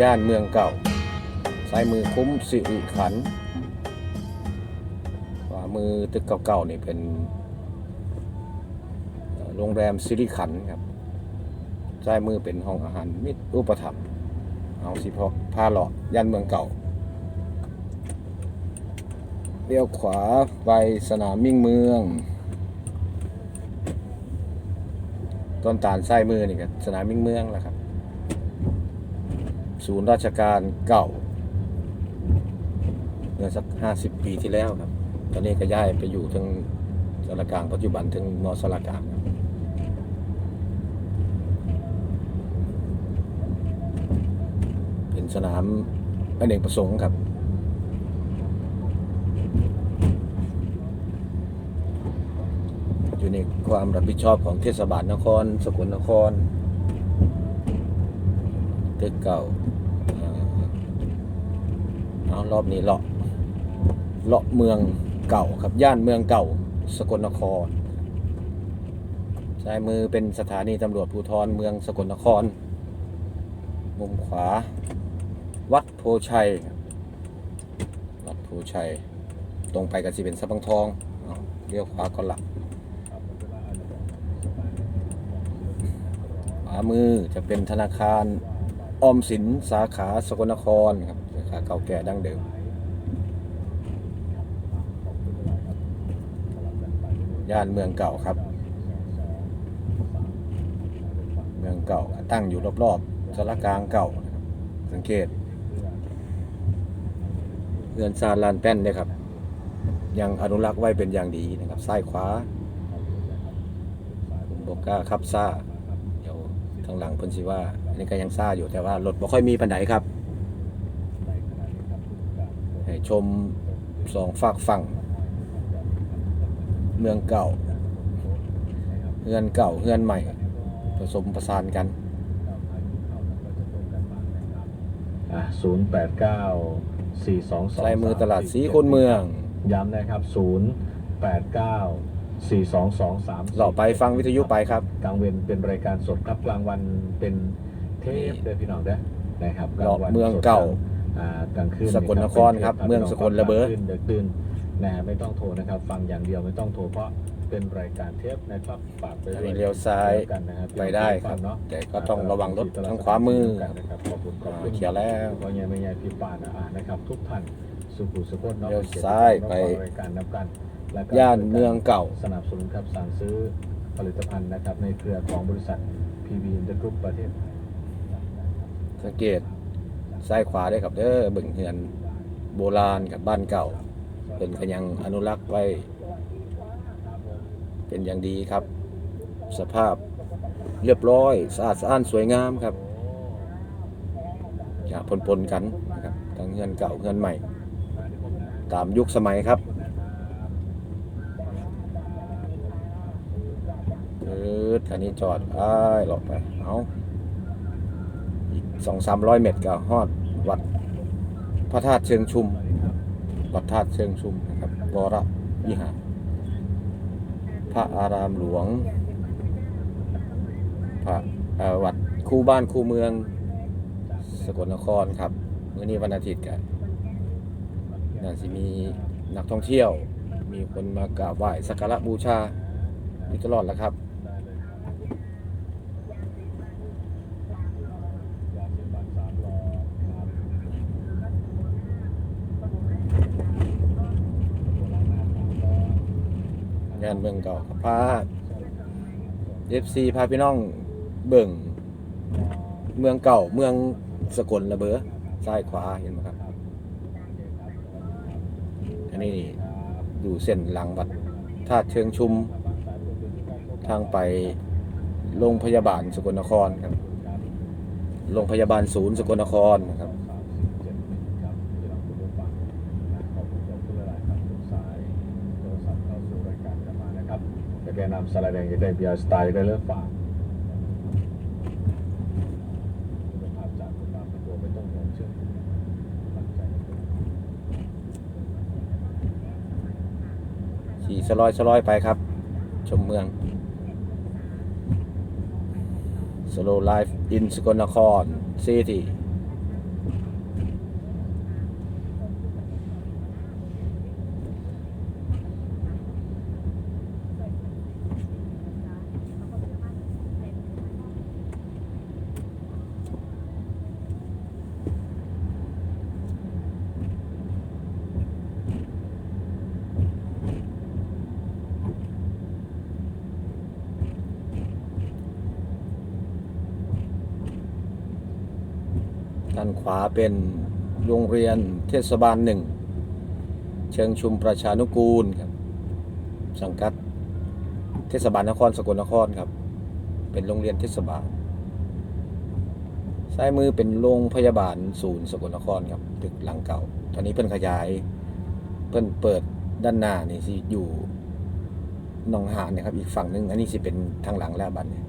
ย่านเมืองเก่าซ้ายมือคุ้มสิริขันขวามือตึกเก่าๆนี่เป็นโรงแรมสิริขันครับซ้ายมือเป็นห้องอาหารมิตรอุปถัมภ์เอาสิพอพาหลอดย่านเมืองเก่าเลี้ยวขวาไปสนามมิ่งเมือง ต้นตาลซ้มือนี่ก็สนามมิ่งเมืองแหละครับ ศูนย์ราชการเก่าเมื่อสักห้าสิบปีที่แล้วครับ ตอนนี้ก็ย้ายไปอยู่ทางสารกลางปัจจุบันถึงนอสารกลางครับเป็นสนามอเนกประสงค์ครับ อยู่ในความรับผิดชอบของเทศบาลนคร สกลนครึกเก่าเอารอบนี้เลาะเลาะเมืองเก่าครับย่านเมืองเก่าสกลนครซ้ายมือเป็นสถานีตำรวจภูธรเมืองสกลนคร มุมขวา วัดโพชัย วัดโพชัย ตรงไปก็สิเป็นสับปังทองเลี้ยวขวาก่อนละขวามือจะเป็นธนาคาร ออมสินสาขาสกลนครครับสาขาเก่าแก่ดั้งเดิม ย่านเมืองเก่าครับ เมืองเก่าตั้งอยู่รอบๆสารกลางเก่าสังเกตเรือนซานลานแป้นเนี่ยครับ ยังอนุรักษ์ไว้เป็นอย่างดีนะครับซ้ายขวาผมบอกก้าขับซ่า เดี๋ยวทางหลังเพิ่นสิว่า อันนี้ก็ยังซ่าอยู่แต่ว่ารถบ่ค่อยมีปันไดครับให้ชมสองฝากฝั่ง เมืองเก่าเฮือนเก่าเฮือนใหม่ ผสมประสานกันศูนย์แปดเก้าสี่สองสองใส่มือตลาดสีคนเมือง ย้ำนะครับศูนย์แปดเก้าสี่สองสองสามเราไปฟังวิทยุไปครับ กลางเวนเป็นรายการสดครับกลางวันเป็น เทปเด้อพี่น้องเด้อนะครับกลางวันเมืองเก่าสดอ่ากลางคืนสกลนครครับป็นทปเมืองสกลระเบิดกลางคืนเดือดตื่นนะไม่ต้องโทรนะครับ ฟังอย่างเดียวไม่ต้องโทรเพราะเป็นรายการเทปนะครับฝากไปอันนี้เลี้ยวซ้ายกันนะครับไปได้ครับเนาะแต่ก็ต้องระวังรถทางขวามือนะครับขอบคุณขอบอ่าคุณเขียวแล้วพ่อใหญ่แม่ใหญ่พี่ปานอ่านะครับ ทุกท่านสุขุสุขนเนาะเลี้ยวซ้ายไปรายการนับกันและก็ย่านเมืองเก่าสนับสนุนครับสั่งซื้อผลิตภัณฑ์นะครับในเครือของบริษัท PB i n t e r Group ประเทศไทย สังเกตซ้ายขวาได้ครับเด้อเบิ่งเฮือนโบราณกับบ้านเก่า เป็นก็ยังอนุรักษ์ไว้ เป็นอย่างดีครับ สภาพเรียบร้อยสะอาดสะอ้านสวยงามครับอย่าปนปนๆกันนะครับทั้งเฮือนเก่าเฮือนใหม่ ตามยุคสมัยครับเออคันนี้จอดอ้ายหลบไปเอา สองสามร้อยเมตรก็ฮอดวัดพระธาตุเชิงชุม วัดธาตุเชิงชุมนะครับวรวิหารพระอารามหลวง พระวัดคู่บ้านคู่เมืองสกลนครครับเมื่อนี้วันอาทิตย์กันน่าจะมีนักท่องเที่ยว มีคนมากราบไหว้สักการะบูชาอยู่ตลอดแล้วครับ งานเมืองเก่าพาเอฟซีพาพี่น้องเบิ่งเมืองเก่าเมืองสกลระเบ้อซ้ายขวาเห็นไหมครับ อันนี้อยู่เส้นหลังวัดธาเชิงชุม ทางไปโรงพยาบาลสกลนครครับโรงพยาบาลศูนย์สกลนครนะครับ จะ แกนำสไลด์แดงจะได้เบียร์สไตล์ได้เลิกฝากคุณภาพจากคุณภาพตัวไม่ต้องห่วงเชื่อมั่นใจขี่สลอยสลอยไปครับ ชมเมือง Slow Life in สกลนคร City านขวาเป็นโรงเรียนเทศบาลหนึ่ง เชิงชุมประชานุกูลครับ สังกัดเทศบาลนครสกลนครครับ เป็นโรงเรียนเทศบาล ซ้ายมือเป็นโรงพยาบาลศูนย์สกลนครครับตึกหลังเก่า ตอนนี้เพิ่นขยาย เพิ่นเปิดด้านหน้านี่สิอยู่หนองหานนะครับอีกฝั่งหนึง อันนี้สิเป็นทางหลังแล้วบัดนี้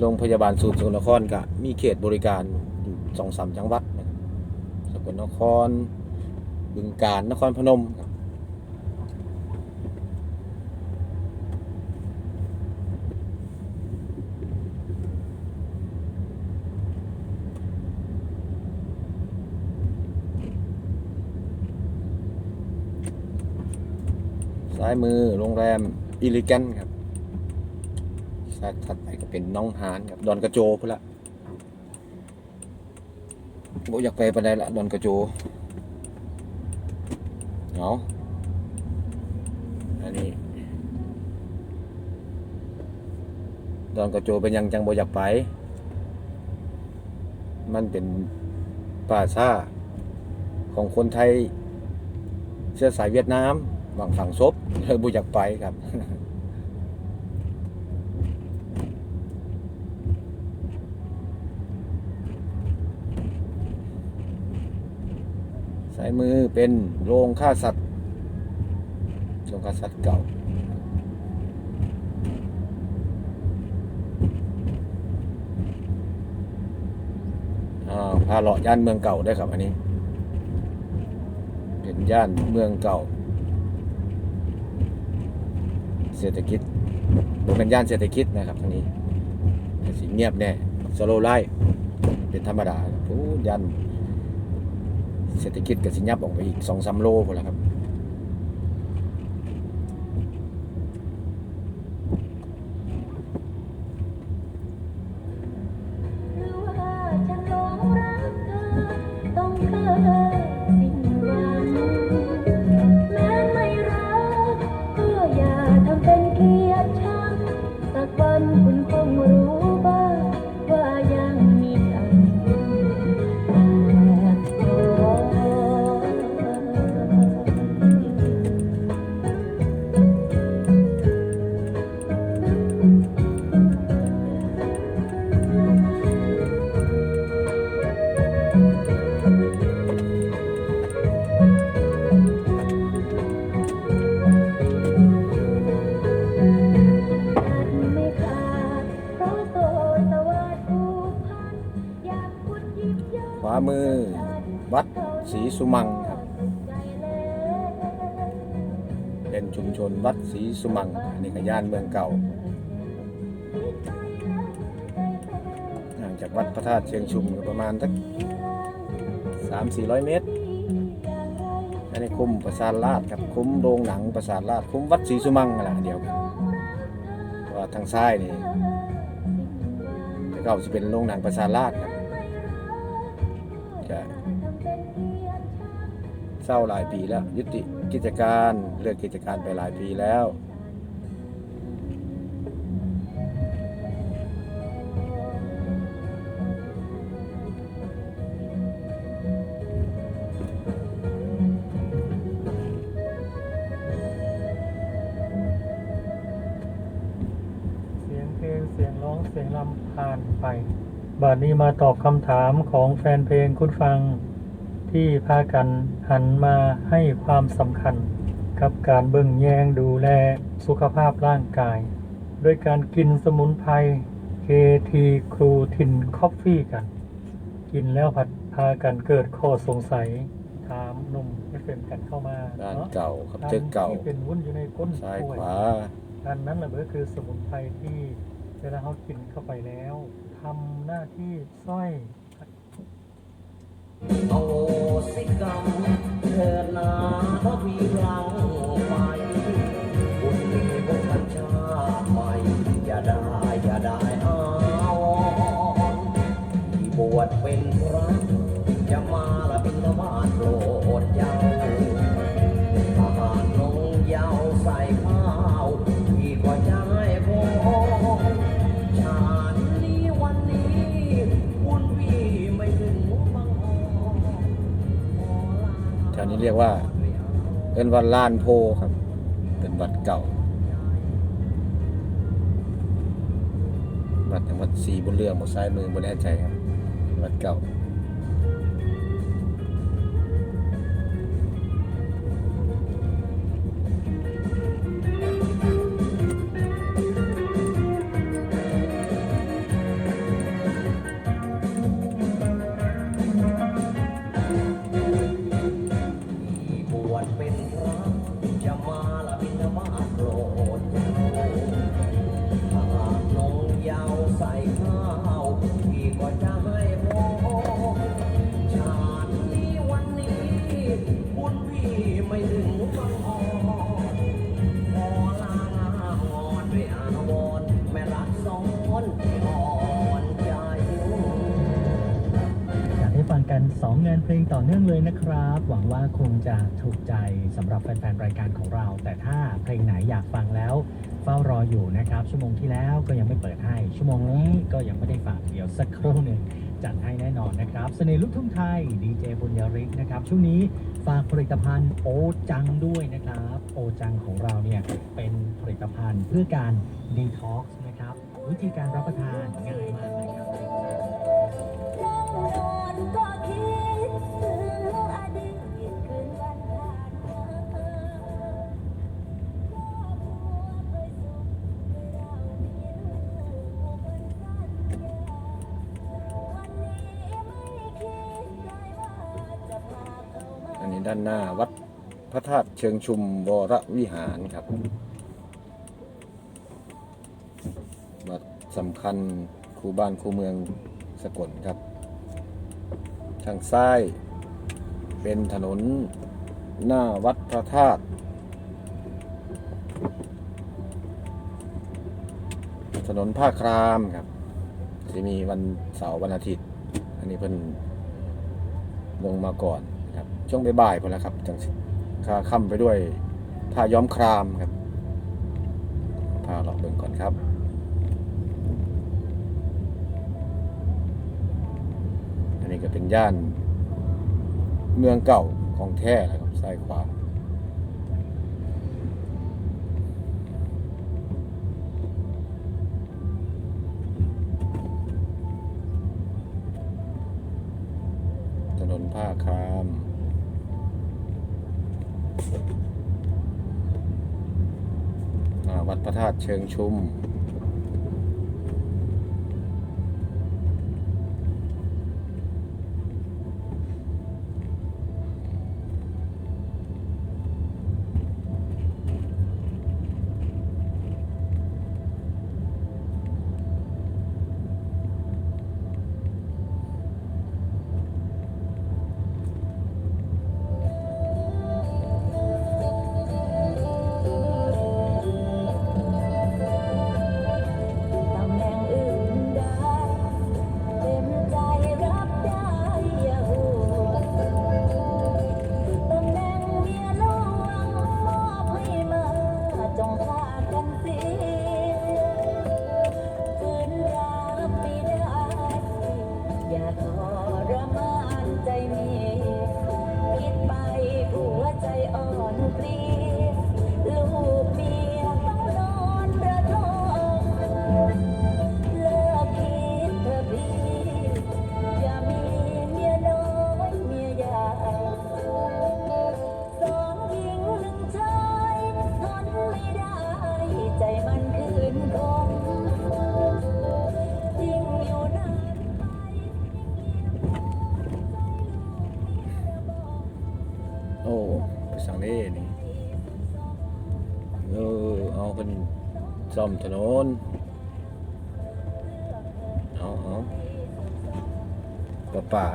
โรงพยาบาลศูนย์สกลนครก็มีเขตบริการอยู่สองสามจังหวัดนครับสกลนครบึงกาฬนครพนมครับซ้ายมือโรงแรมอิลิแกนครับ ถัดไปก็เป็นน้องหานครับดอนกระโจพุ่นละบ่อยากไปปานใดละดอนกระโจเอาอันนี้ ดอนกระโจเป็นยังจังบ่อยากไป มันเป็นป่าซ่าของคนไทย เชื้อสายเวียดนามบางฝั่งซบเลยบ่อยากไปครับ ซ้ายมือเป็นโรงฆ่าสัตว์โรงฆ่าสัตว์เก่า พาเลาะย่านเมืองเก่าได้ครับอันนี้ เป็นย่านเมืองเก่า เศรษฐกิจเป็นย่านเศรษฐกิจนะครับทางนี้สิเงียบแน่สโลไลเป็นธรรมดาโอ้ย่าน เศรษฐกิจก็สิยับออกไปอีกสองสามโลพอแล้วครับ ศรีสุมังครับ เป็นชุมชนวัดศรีสุมัง อันนี้ก็ย่านเมืองเก่าห่างจากวัดพระธาตุเชียงชุมประมาณสักสามสี่ร้อยเมตร อันนี้คุ้มประสาทราชครับคุ้มโรงหนังประสาทราชคุ้มวัดศรีสุมังอะไรเดียวกันว่าทางซ้ายนี่แต่ก่าจะเป็นโรงหนังประสาทราชครับจะ เศร้าหลายปีแล้ว ยุติกิจการเลิกกิจการไปหลายปีแล้ว เสียงเพลงเสียงร้องเสียงรำผ่านไป บัดนี้มาตอบคำถามของแฟนเพลงคุณฟัง ที่พากันหันมาให้ความสำคัญ กับการเบิ่งแยงดูแลสุขภาพร่างกายด้วยการกินสมุนไพร KT ครูทินคอฟฟี่กัน กินแล้วผัดพากันเกิดข้อสงสัย ถามหนุ่มให้เป็นกันเข้ามาบ้านเนาะเก่าครับอันตึกเก่าที่เป็นวุ้นอยู่ในก้นซ้ายถ้วยขวาอันนั้นแหละก็คือสมุนไพรที่เวลาเขากินเข้าไปแล้วทำหน้าที่สร้อย โอสิกรรมเธอนาทวีหลังไป เรียกว่าเป็นวัดลานโพครับ เป็นวัดเก่าวัดจังหวัดสีบุญเรืองหมดซ้ายมือบนแน่ใจครับวัดเก่า 2 งานเพลงต่อเนื่องเลยนะครับ หวังว่าคงจะถูกใจสำหรับแฟนๆ รายการของเรา แต่ถ้าเพลงไหนอยากฟังแล้ว เฝ้ารออยู่นะครับ ชั่วโมงที่แล้วก็ยังไม่เปิดให้ ชั่วโมงนี้ก็ยังไม่ได้ฟังเดี๋ยวสักครู่หนึ่งจัดให้แน่นอนนะครับเสน่ห์ลูกทุ่งไทยดีเจบุญยริกนะครับ ช่วงนี้ฝากผลิตภัณฑ์โอจังด้วยนะครับ โอจังของเราเนี่ยเป็นผลิตภัณฑ์เพื่อการดีท็อกซ์นะครับ วิธีการรับประทานง่ายมาก ด้านหน้าวัดพระธาตุเชิงชุมวรวิหารครับวัดสำคัญคูบ้านคูเมืองสกลครับ ทางซ้ายเป็นถนนหน้าวัดพระธาตุถนนผ้าครามครับจะมีวันเสาร์วันอาทิตย์ อันนี้เพิ่นลงมาก่อน ช่วงบ่ายๆพอแล้วครับจังสิค่าค่ำไปด้วยผ้าย้อมครามครับพาเราเบิ่งก่อนครับ อันนี้ก็เป็นย่าน เมืองเก่าของแท้แหละครับซ้ายขวาถนนผ้าคราม วัดพระธาตุเชิงชุม มถนนเอาเอาป่าป่า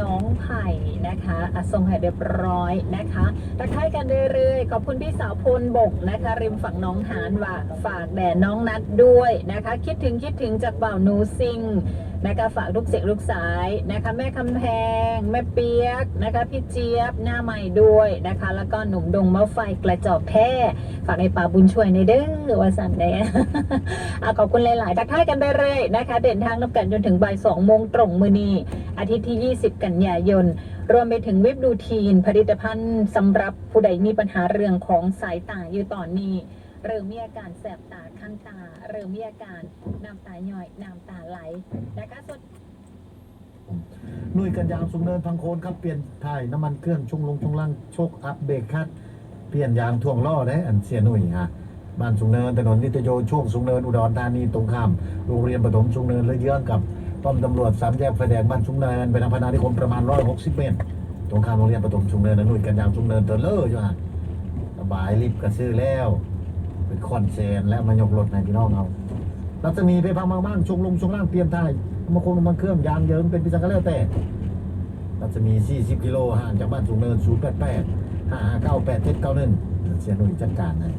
น้องไผ่นะคะอะส่งให้เรียบร้อยนะคะทักทายกันเรื่อยๆ ขอบคุณพี่สาวพลบกนะคะ ริมฝั่งน้องหานว่าฝากแด่น้องนัดด้วยนะคะ คิดถึงคิดถึงจากเบ่าวนูซิง นะคะฝากลูกเสียงลูกสายนะคะแม่คำแพง แม่เปียกนะคะพี่เจี๊ยบหน้าใหม่ด้วยนะคะ แล้วก็หนุ่มดงมะไฟกระจอกแท้ฝากในป่าบุญช่วยในเด้อว่าสันแน่อะขอบคุณหลายๆทักทายกันไปเรื่อยนะคะ เดินทางนับกันจนถึงบ่ายสองโมงตรงมือนี้อาทิตย์ที่ 20 กันยายน รวมไปถึงเว็บดูทีน ผลิตภัณฑ์สำหรับผู้ใดมีปัญหาเรื่องของสายตาอยู่ตอนนี้ เริ่มมีอาการแสบตาคันตาเริ่มมีอาการน้ำตาหย่อยน้ำตาไหลนะคะส่วนหน่วยกันยางสูงเนินพังโคนครับเปลี่ยนถ่ายน้ำมันเครื่องชงลงชงล่างโชคอัพเบรกคัดเปลี่ยนยางท่วงล้อได้อันเสียหน่วยฮะบ้านสูงเนินถนนนิตโยช่วงสูงเนินอุดรธานีตรงข้ามโรงเรียนประถมสูงเนินและเยื้องกับป้อมตำรวจสามแยกไฟแดงบ้านสูงเนินไปทางพนานิคมประมาณ 160 เมตร ตรงข้ามโรงเรียนประถมสูงเนินและหน่ยกันยางสูงเนินเตอเลอร์อยู่ฮะสบายรีบกระซื้อแล้ว เป็นคอนเซนแล้วมายกรถในพี่น้องเอารัศมีไปพังบ้างชงลงชงล่างเปลี่ยนถ่ายบางคนบางเครื่องยางเยิ้มเป็นพิจังก็แล้วแต่รัศมี 40 กิโลห่างจากบ้านสูงเนิน 088 559 8791เสียหนุ่ยจัดการให้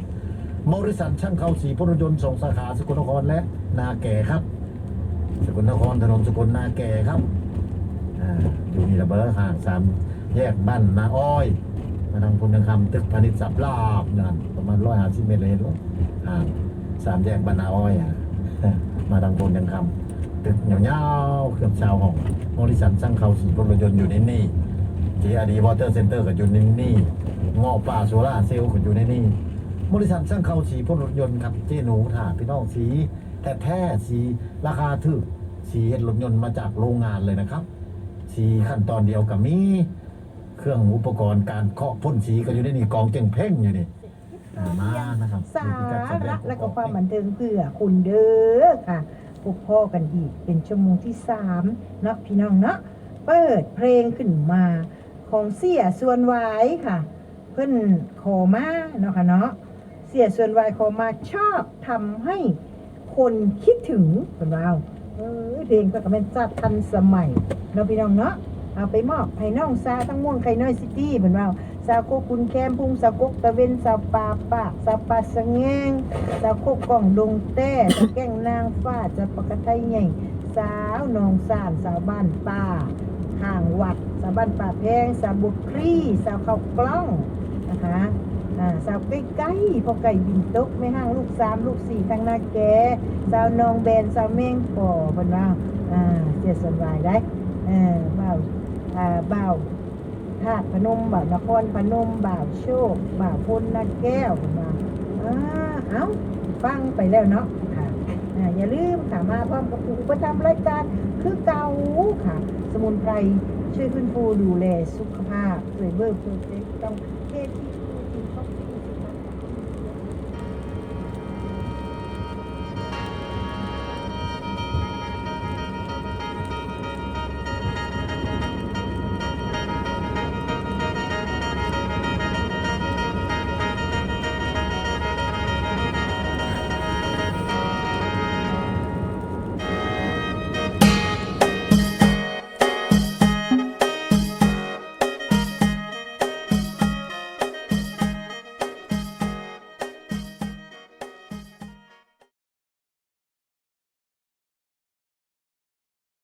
มอริสันช่างเขาสีพลยนต์ส่งสาขาสกลนครและนาแก่ครับ สกลนครถนนสกลนาแก่ครับอ่าอยู่นี่ระเบิดห่างสามแยกบ้านนาอ้อย มาทางพุนยังคำตึกพาณิชย์สับลาบนั่ประมาณร้อยห้าสิบเมตรเลยเห็นไหมห่าสามแยกบ้านนาอ้อยอะมาทางพุนยังคำตึกยาวๆเครื่องชาวห้องมอริสันช่างเขาสีพลยนต์อยู่ในนี่ JRD Water Center ก็อยู่ในนี่งอป่าโซล่าเซลล์ก็อยู่ในนี่บริษัทช่างเขาสีพ่นรถยนต์ครับเจหนูถ่าพี่น้องสีแต่แท้สีราคาถูกสีเห็ดรถยนต์มาจากโรงงานเลยนะครับ สีขั้นตอนเดียวกับมี เครื่องอุปกรณ์การเคาะพ่นสีก็อยู่ในนี่กองเจ่งเพ่งอยู่นี่อ่ามานะครับสาระและก็ความบันเทิงเพื่อคุณเด้อค่ะพบพ่อกันอีกเป็นชั่วโมงที่สามเนาะพี่น้องเนาะเปิดเพลงขึ้นมาของเสียส่วนวายค่ะ เพิ่นขอมาเนาะค่ะเนาะเสียส่วนวายขอมาชอบทำให้คนคิดถึงเพิ่นว่าเออเพลงก็กำลังจัดทันสมัยเนาะพี่น้องเนาะ เอาไปมอบให้น้องซาทั้งม่วงไข่น้อยซิตี้เพิ่นว่าสาวโคกคุณแคมพุงสาวโคกตะเวนสาวปาปากสาวปาสะแงงสาวโคกกล่องดงแต้สาวแก้งนางฟ้าจะปกะไทยใหญ่สาวนองสานสาวบ้านป่าห่างวัด สาวบ้านป่าแพงสาวบุกครีสาวเขากล้องนะคะสาวใกล้ๆพอไก่บินตกไม่ห่างลูกสามลูกสี่ทางหน้าแกสาวนองแบนสาวเม่งป่อเพิ่นว่าเสียสวนวายได้เออเบา อ่าเบาธาตุพนมบ่าวนครพนมบ่าวโชคบ่าวพลนาแก้วมาอ่าเอ้าฟังไปแล้วเนาะค่ะอย่าลืมค่ะมาพร้อมกับผู้ประจำรายการคือเก่าค่ะ สมุนไพรช่วยฟื้นฟูดูแลสุขภาพช่วยเบิร์เพอร์เฟกต้องเทที่